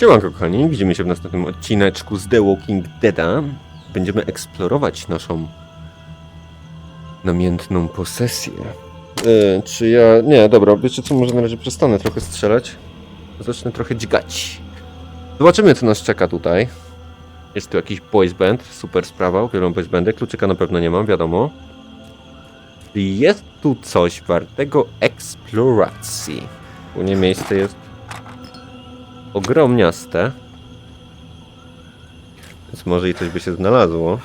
Siemanko kochani, widzimy się w następnym odcineczku z The Walking Deada. Będziemy eksplorować naszą namiętną posesję. E, czy ja... Nie, dobra, wiecie co, może na razie przestanę trochę strzelać. Zacznę trochę dźgać. Zobaczymy co nas czeka tutaj. Jest tu jakiś boys band, super sprawa, uwielbiam boys bandy. Kluczyka na pewno nie mam, wiadomo. Jest tu coś wartego eksploracji. U nie miejsce jest ogromniaste. Więc może i coś by się znalazło.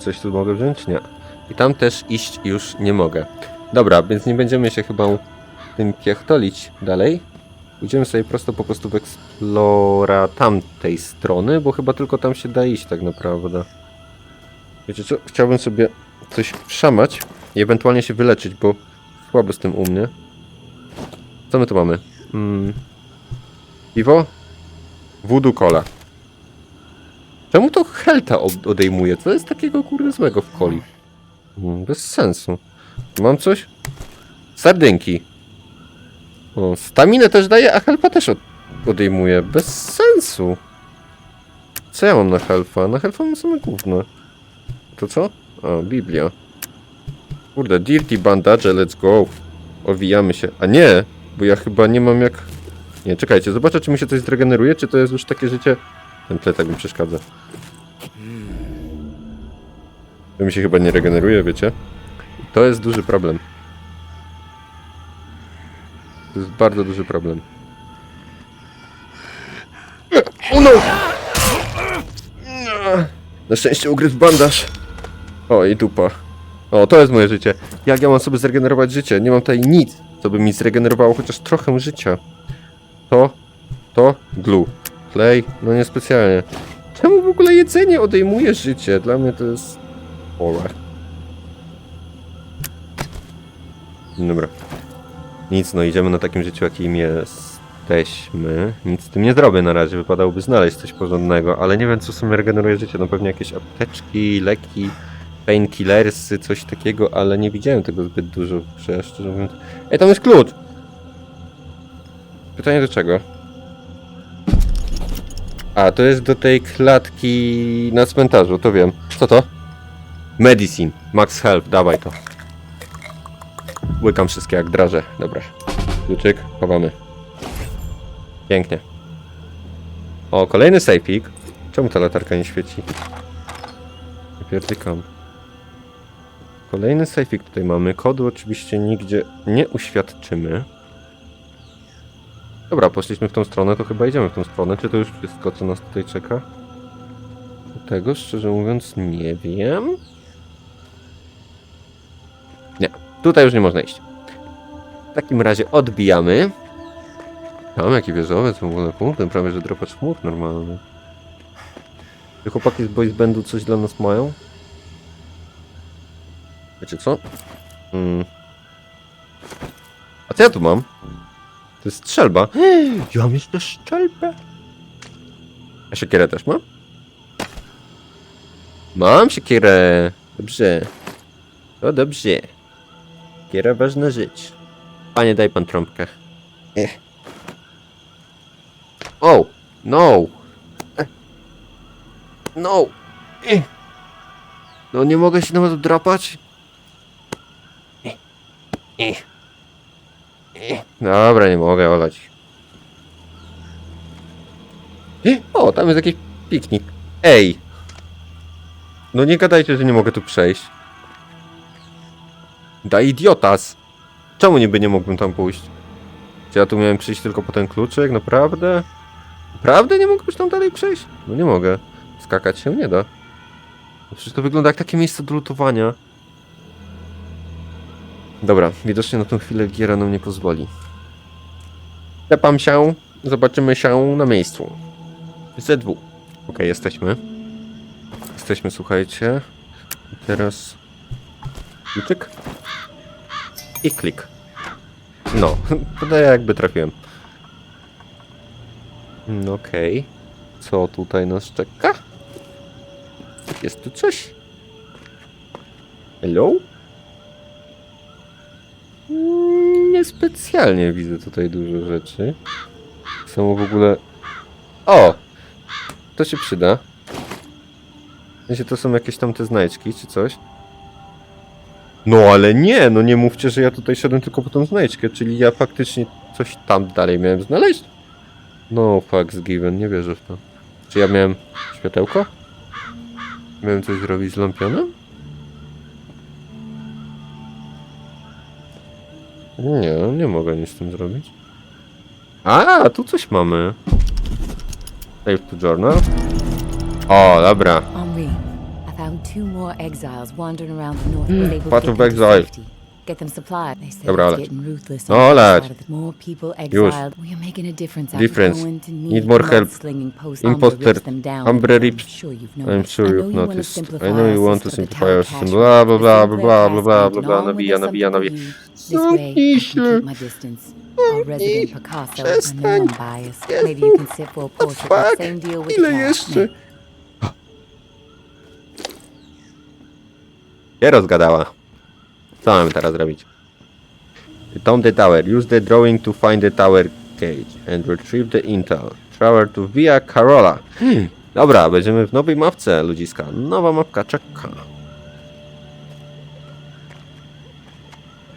Coś tu mogę wziąć? Nie. I tam też iść już nie mogę. Dobra, więc nie będziemy się chyba tym piechtolić dalej. Pójdziemy sobie prosto po prostu w eksplora tamtej strony, bo chyba tylko tam się da iść tak naprawdę. Wiecie co? Chciałbym sobie coś wszamać i ewentualnie się wyleczyć, bo słabo z tym u mnie. Co my tu mamy? Mm. Piwo? Voodoo Cola. Czemu to Helta od- odejmuje? Co jest takiego kurde złego w coli? Mm, bez sensu. Mam coś? Sardynki. O, staminę też daje, a helpa też od odejmuje. Bez sensu. Co ja mam na helfa? Na helfa mam same gówno. To co? O, Biblia. Kurde, dirty bandage, let's go. Owijamy się. A nie, bo ja chyba nie mam jak... Nie, czekajcie, zobaczę czy mi się coś zregeneruje, czy to jest już takie życie... Ten plecak mi przeszkadza. To mi się chyba nie regeneruje, wiecie? To jest duży problem. To jest bardzo duży problem. O no! Na szczęście ugryzł bandaż. O i dupa. O, to jest moje życie. Jak ja mam sobie zregenerować życie? Nie mam tutaj nic, co by mi zregenerowało chociaż trochę życia. To, to, glue. Klej, no niespecjalnie. Czemu w ogóle jedzenie odejmuje życie? Dla mnie to jest chore. Dobra. Nic, no idziemy na takim życiu, jakim jesteśmy. Nic z tym nie zrobię na razie, wypadałoby znaleźć coś porządnego, ale nie wiem, co sobie regeneruje życie. No pewnie jakieś apteczki, leki, painkillersy, coś takiego, ale nie widziałem tego zbyt dużo, szczerze mówiąc... Ej, tam jest klucz! Pytanie do czego? A, to jest do tej klatki na cmentarzu, to wiem. Co to? Medicine. Max Health, dawaj to. Łykam wszystkie jak draże. Dobra. Kluczyk, chowamy. Pięknie. O, kolejny sejfik. Czemu ta latarka nie świeci? Pierdykam. Kolejny sejfik tutaj mamy. Kodu oczywiście nigdzie nie uświadczymy. Dobra, poszliśmy w tą stronę, to chyba idziemy w tą stronę. Czy to już wszystko, co nas tutaj czeka? Tego szczerze mówiąc nie wiem. Nie, tutaj już nie można iść. W takim razie odbijamy. Tam jaki wieżowiec w ogóle punktem, prawie że dropacz chmur normalny. Czy chłopaki z boys bandu coś dla nas mają? Wiecie co? Mm. A co ja tu mam? To jest strzelba. Ja mam jeszcze strzelbę. A siekierę też mam? Mam siekierę. Dobrze. To dobrze. Siekierę ważna rzecz. Panie, daj pan trąbkę. Ech. O! No! Ech. No! Ech. No nie mogę się nawet drapać? Dobra, nie mogę olać. O, tam jest jakiś piknik. Ej! No nie gadajcie, że nie mogę tu przejść. Da idiotas! Czemu niby nie mógłbym tam pójść? Czy ja tu miałem przyjść tylko po ten kluczyk? Naprawdę? Naprawdę nie mógłbyś tam dalej przejść? No nie mogę. Skakać się nie da. Przecież to wygląda jak takie miejsce do lutowania. Dobra, widocznie na tą chwilę giera nam nie pozwoli. Tepam się, zobaczymy się na miejscu. ZW. Okej, jesteśmy. Jesteśmy, słuchajcie. I teraz... Kluczyk. I klik. No, podaję jakby trafiłem. No okej. Co tutaj nas czeka? Jest tu coś? Hello? Niespecjalnie widzę tutaj dużo rzeczy. temu w ogóle... O! To się przyda. W sensie to są jakieś tam te znajdźki, czy coś? No ale nie, no nie mówcie, że ja tutaj szedłem tylko po tą znajdźkę, czyli ja faktycznie coś tam dalej miałem znaleźć? No, fucks given, nie wierzę w to. Czy ja miałem światełko? Miałem coś zrobić z lampionem? Nie, nie mogę nic z tym zrobić. A, tu coś mamy. Save to journal. O, dobra. Henri, I found two more exiles wandering around the north. Was able to Path get of them to exile. Get them supplied. They said Dobra, it's oleć. getting ruthless No, on the oleć. side of the more people Już. exiled. We are making a difference. Difference. Going to Need more help. mudslinging post Imposter. Umbre rips them down. Umbre I'm rips- sure you've I'm noticed. sure I know you've you wanna noticed. simplify I know our you want to system, but simplify the our tower system. nawija. to do. This way, I can Zamknij keep my distance. Our resident Picasso, I know Przestań. Fuck. Ile jeszcze? Nie rozgadała. Co mamy teraz zrobić? Tomb the tower. Use the drawing to find the tower cage and retrieve the intel. Travel to Via Carola. Hmm. Dobra, będziemy w nowej mapce, ludziska. Nowa mapka czeka.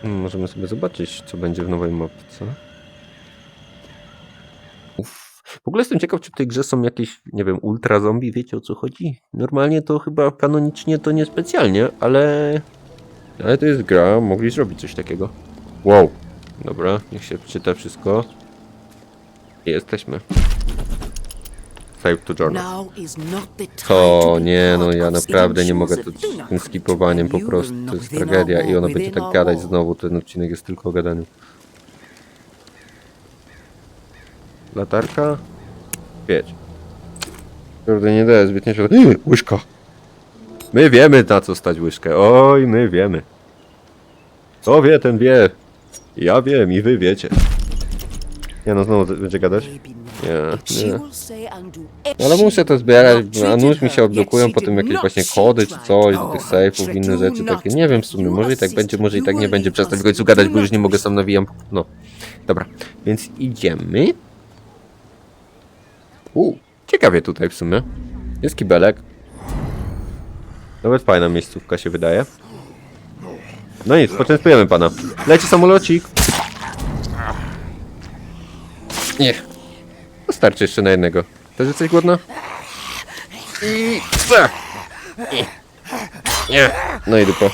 Hmm, Możemy sobie zobaczyć, co będzie w nowej mapce. Uff. W ogóle jestem ciekaw, czy w tej grze są jakieś, nie wiem, ultra zombie, wiecie o co chodzi? Normalnie to chyba kanonicznie to niespecjalnie, ale... Ale to jest gra, mogli zrobić coś takiego. Wow. Dobra, niech się czyta wszystko. I jesteśmy. Save to journal. To to be nie, no ja naprawdę nie mogę do z tym skipowaniem po prostu. To jest tragedia i ona będzie tak gadać znowu, ten odcinek jest tylko o gadaniu. Latarka? Pięć. Kurde, nie daje zbytnio się... Łyżka! My wiemy na co stać łyżkę. Oj, my wiemy. Kto wie, ten wie. Ja wiem i wy wiecie. Nie no, znowu będzie gadać? Nie, nie. No ale muszę to zbierać, a nóż mi się odblokują potem jakieś właśnie kody czy coś do tych Oh, sejfów, inne rzeczy takie. Nie wiem w sumie, może i tak będzie, może i tak nie będzie, przez to w końcu gadać, bo już nie mogę sam nawijam. No. Dobra, więc idziemy. U, ciekawie tutaj w sumie. Jest kibelek. Nawet fajna miejscówka się wydaje. No nic, poczęstujemy pana. Leci samolocik. Nie. Wystarczy jeszcze na jednego. Też jesteś głodna? I... Nie. Nie. No i dupa.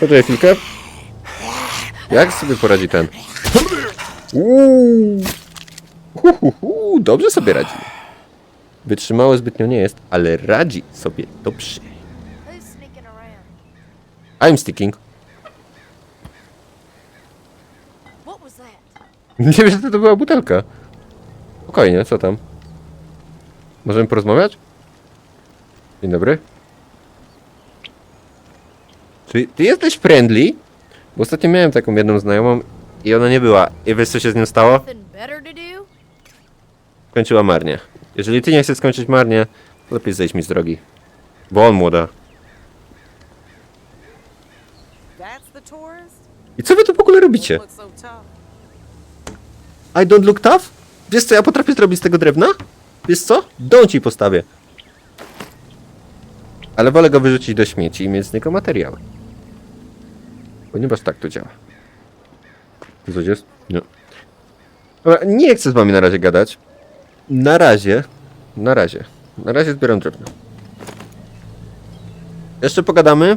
Poczekaj chwilkę. Jak sobie poradzi ten? Uuu. Dobrze sobie radzi. Wytrzymały zbytnio nie jest, ale radzi sobie dobrze. I'm sticking. Nie wiesz, że to była butelka. Spokojnie, co tam? Możemy porozmawiać? Dzień dobry. Czy ty jesteś friendly? Bo ostatnio miałem taką jedną znajomą i ona nie była. I wiesz co się z nią stało? Skończyła marnie. Jeżeli ty nie chcesz skończyć marnie, to lepiej zejdź mi z drogi. Bo on młoda. I co wy tu w ogóle robicie? I don't look tough? Wiesz co ja potrafię zrobić z tego drewna? Wiesz co? Dąć ci postawię. Ale wolę go wyrzucić do śmieci i mieć z niego materiał. Ponieważ tak to działa. Coś jest? Nie. Dobra, nie chcę z wami na razie gadać. Na razie. Na razie. Na razie zbieram drewno. Jeszcze pogadamy.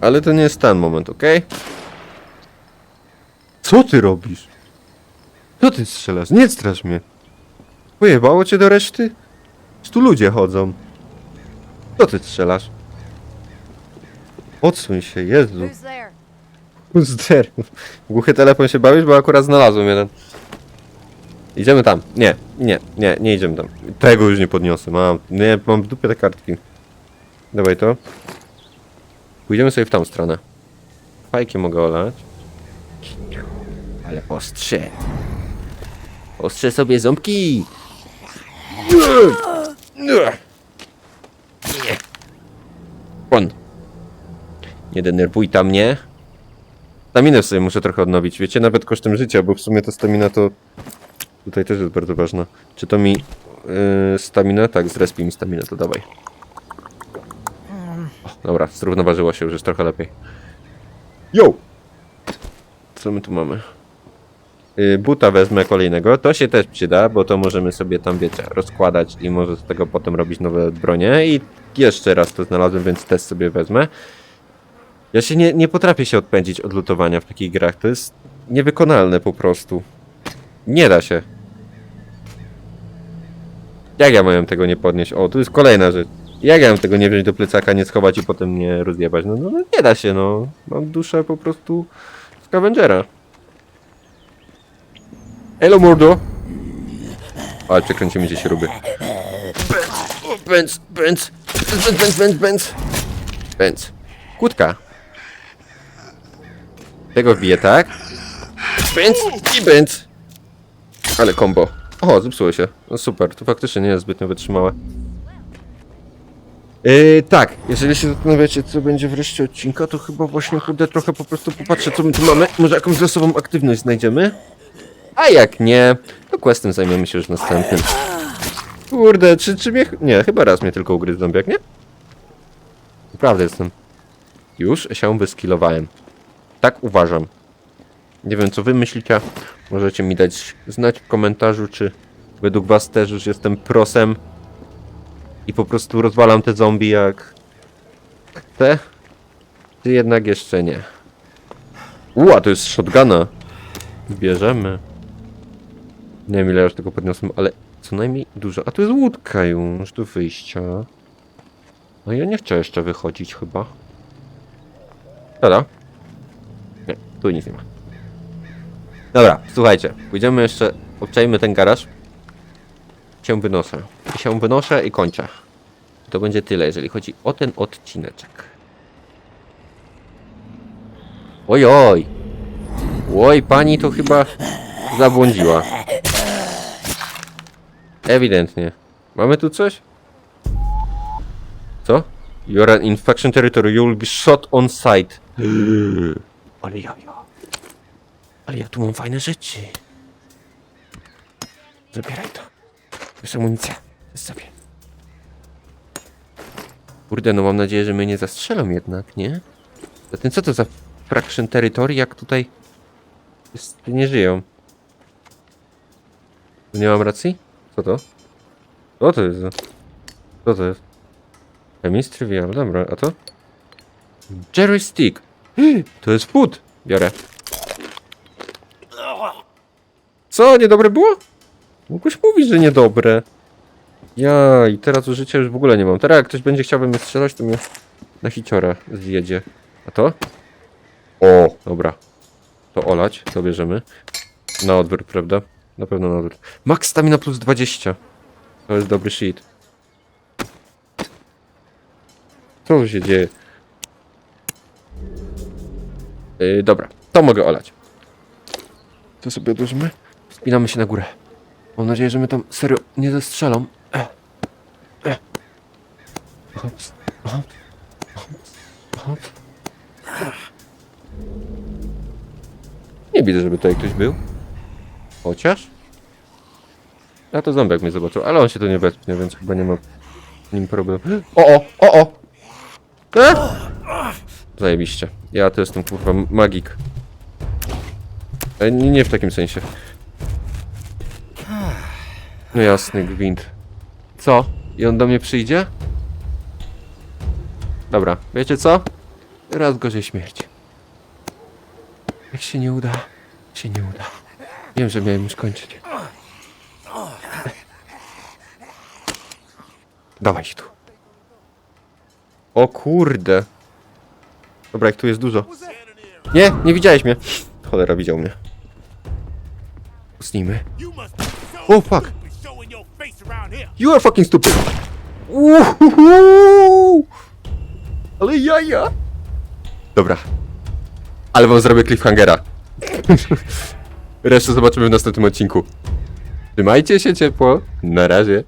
Ale to nie jest ten moment, ok? Co ty robisz? Co ty strzelasz? Nie strasz mnie. Pojebało cię do reszty? Tu ludzie chodzą? Co ty strzelasz? Odsuń się, Jezu. Who's there? Zder. Głuchy telefon się bawisz, bo akurat znalazłem jeden. Idziemy tam. Nie, nie, nie, nie idziemy tam. Tego już nie podniosę. Mam, nie, mam w dupie te kartki. Dawaj to. Pójdziemy sobie w tą stronę. Fajki mogę olać. Ale ostrze. Ostrze sobie ząbki. On. Nie denerwuj tam mnie. Staminę sobie muszę trochę odnowić, wiecie, nawet kosztem życia, bo w sumie to stamina to Tutaj też jest bardzo ważne. Czy to mi yy, stamina? Tak, zrespi mi stamina, to dawaj. O, dobra, zrównoważyło się już, jest trochę lepiej. Yo! Co my tu mamy? Yy, buta wezmę kolejnego. To się też przyda, bo to możemy sobie tam, wiecie, rozkładać i może z tego potem robić nowe bronie. I jeszcze raz to znalazłem, więc też sobie wezmę. Ja się nie, nie potrafię się odpędzić od lutowania w takich grach. To jest niewykonalne po prostu. Nie da się. Jak ja miałem tego nie podnieść? O, tu jest kolejna rzecz. Jak ja mam tego nie wziąć do plecaka, nie schować i potem nie rozjebać? No, no, no nie da się, no. Mam duszę po prostu Scavengera. Elo mordo! Ale przekręcimy gdzie się robi. Benz, Benz, Benz, Benz, Benz, Benz, Benz. Kłódka. Tego wbiję, tak? Benz i Benz. Ale combo. O, zepsuło się. No super, to faktycznie nie jest zbytnio wytrzymałe. Yy, tak, jeżeli się zastanawiacie, co będzie w reszcie odcinka, to chyba właśnie kurde trochę po prostu popatrzę, co my tu mamy. Może jakąś losową aktywność znajdziemy? A jak nie, to questem zajmiemy się już następnym. Kurde, czy, czy mnie... Nie, chyba raz mnie tylko ugryzł zombiak, nie? Naprawdę jestem. Już się wyskillowałem. Tak uważam. Nie wiem, co wy myślicie. Możecie mi dać znać w komentarzu, czy według was też już jestem prosem i po prostu rozwalam te zombie jak chcę, czy jednak jeszcze nie. Ua, to jest shotguna. Bierzemy. Nie wiem ile już tego podniosłem, ale co najmniej dużo. A tu jest łódka już do wyjścia. No ja nie chcę jeszcze wychodzić chyba. Dobra. Nie, tu nic nie ma. Dobra, słuchajcie. Pójdziemy jeszcze, obczajmy ten garaż. Się wynoszę. I się wynoszę i kończę. To będzie tyle, jeżeli chodzi o ten odcineczek. Oj, oj. Oj, pani to chyba zabłądziła. Ewidentnie. Mamy tu coś? Co? You're an infection territory, you will be shot on sight. Ale ja, ja. Ale ja tu mam fajne rzeczy. Zabieraj to. Jest amunicja. Sobie. Kurde, no mam nadzieję, że mnie nie zastrzelą jednak, nie? Zatem co to za fraction territory, jak tutaj jest, nie żyją? Nie mam racji? Co to? Co to jest? Co to jest? Chemis trivial, dobra, a to? Jerry stick! To jest food! Biorę. Co? Niedobre było? Mógłbyś mówić, że niedobre. Ja i teraz użycia już w ogóle nie mam. Teraz jak ktoś będzie chciał mnie strzelać, to mnie na hiciora zjedzie. A to? O, dobra. To olać, to bierzemy. Na odwrót, prawda? Na pewno na odwrót. Max stamina plus 20. To jest dobry shit. Co tu się dzieje? Yy, dobra, to mogę olać. To sobie odłożymy. Spinamy się na górę. Mam nadzieję, że mnie tam serio nie zestrzelą. E. E. Hops, hops, hops, hops. Nie widzę, żeby tutaj ktoś był. Chociaż? Ja to ząbek mnie zobaczył, ale on się tu nie wespnie, więc chyba nie ma nim problemu. O, o, o, o! E? Zajebiście. Ja to jestem kurwa magik. E, nie, nie w takim sensie. No jasny gwint. Co? I on do mnie przyjdzie? Dobra, wiecie co? Raz gorzej śmierć. Jak się nie uda, się nie uda. Wiem, że miałem już kończyć. Dawaj się tu. O kurde. Dobra, jak tu jest dużo. Nie, nie widziałeś mnie. Cholera, widział mnie. Usnijmy. Oh fuck. You are fucking stupid. Uhuhu. Ale jaja. Dobra. Ale wam zrobię cliffhangera. Resztę zobaczymy w następnym odcinku. Trzymajcie się ciepło. Na razie.